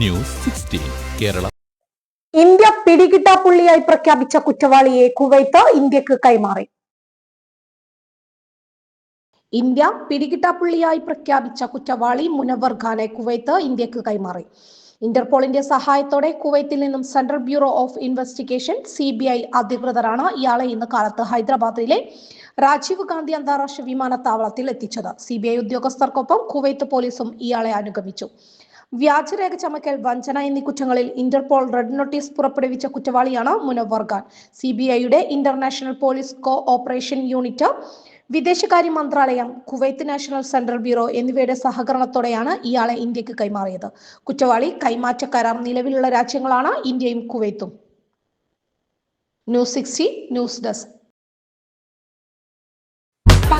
News sixteen Kerala. India പിടികിട്ടാപ്പുള്ളിയായി പ്രഖ്യാപിച്ച കുറ്റവാളിയെ കുവൈത്ത് ഇന്ത്യയ്ക്ക് കൈമാറി. ഇന്ത്യ പിടികിട്ടാപ്പുള്ളിയായി പ്രഖ്യാപിച്ച കുറ്റവാളി മുനവർ ഖാനെ കുവൈത്ത് ഇന്ത്യയ്ക്ക് കൈമാറി. ഇന്റർപോളിന്റെ സഹായത്തോടെ കുവൈത്തിൽ നിന്നും central bureau of investigation C B I അധികൃതരാണ് ഇയാളെ ഇന്ന് കാലത്ത് ഹൈദരാബാദിലെ രാജീവ് ഗാന്ധി അന്താരാഷ്ട്ര വിമാനത്താവളത്തിൽ എത്തിച്ചത്. സി ബി ഐ ഉദ്യോഗസ്ഥർക്കൊപ്പം കുവൈത്ത് പോലീസും ഇയാളെ അനുഗമിച്ചു. വ്യാജരേഖ ചമക്കൽ വഞ്ചന എന്നീ കുറ്റങ്ങളിൽ ഇന്റർപോൾ റെഡ് നോട്ടീസ് പുറപ്പെടുവിച്ച കുറ്റവാളിയാണ് മുനവർ ഖാൻ സി ബി ഐയുടെ international police co operation unit വിദേശകാര്യ മന്ത്രാലയം കുവൈത്ത് നാഷണൽ സെൻട്രൽ ബ്യൂറോ എന്നിവയുടെ സഹകരണത്തോടെയാണ് ഇയാളെ ഇന്ത്യയ്ക്ക് കൈമാറിയത്. കുറ്റവാളി കൈമാറ്റ കരാർ നിലവിലുള്ള രാജ്യങ്ങളാണ് ഇന്ത്യയും കുവൈത്തും. News sixty news desk.